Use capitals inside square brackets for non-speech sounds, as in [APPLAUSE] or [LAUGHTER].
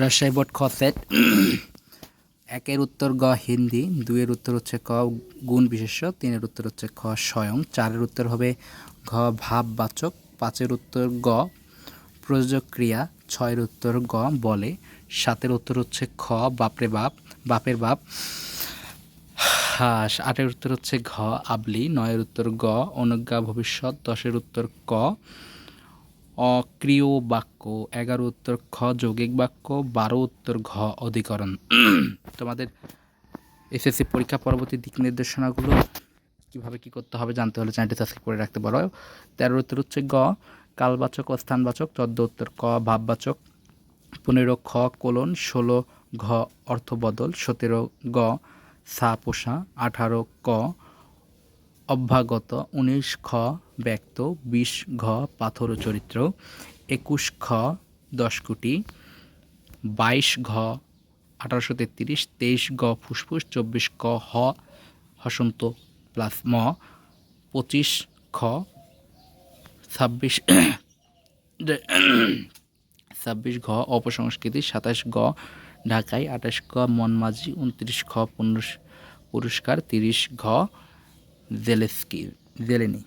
Rajshahi board set [CLEARS THROAT] একের উত্তর গ হিন্দি, দুইয়ের উত্তর হচ্ছে ক গুণ বিশেষ্য তিনের উত্তর হচ্ছে খ স্বয়ং, চারের উত্তর হবে ঘ ভাববাচক, পাঁচের উত্তর গ প্রযোজক ক্রিয়া ছয়ের উত্তর গ বলে, সাতের উত্তর হচ্ছে খ বাপরে বাপ, বাপের বাপ। হাস, আটের উত্তর হচ্ছে ঘ আবলি, নয়ের উত্তর গ অনুজ্ঞা ভবিষ্যৎ, দশের উত্তর ক অক্রিয় বাক্য, এগারো উত্তর খ, যৌগিক বাক্য, বারো উত্তর ঘ, অধিকরণ। তোমাদের এসএসসি পরীক্ষা পরবর্তী দিক নির্দেশনাগুলো কীভাবে কী করতে হবে জানতে হলে চ্যানেলটি সাবস্ক্রাইব করে রাখতে পারো। তেরো উত্তর হচ্ছে গ, কালবাচক ও স্থানবাচক, চোদ্দ উত্তর ক, ভাববাচক, পনেরো খ, কোলন, ষোলো ঘ, অর্থবদল, সতেরো গ, সা, পোষা, আঠারো ক অভ্যাগত উনিশ খ ব্যক্ত, বিশ ঘ পাথর চরিত্র, একুশ খ দশ কোটি, বাইশ ঘ আঠারোশো তেত্রিশ, তেইশ গ ফুসফুস, চব্বিশ ক হ হসন্ত প্লাস ম, পঁচিশ খ ছাব্বিশ [COUGHS] ছাব্বিশ ঘ অপসংস্কৃতি, সাতাশ গ ঢাকায় আঠাশ ক মনমাঝি, উনত্রিশ খ পুরস্কার, তিরিশ ঘ জেলেস্কি জেলেনি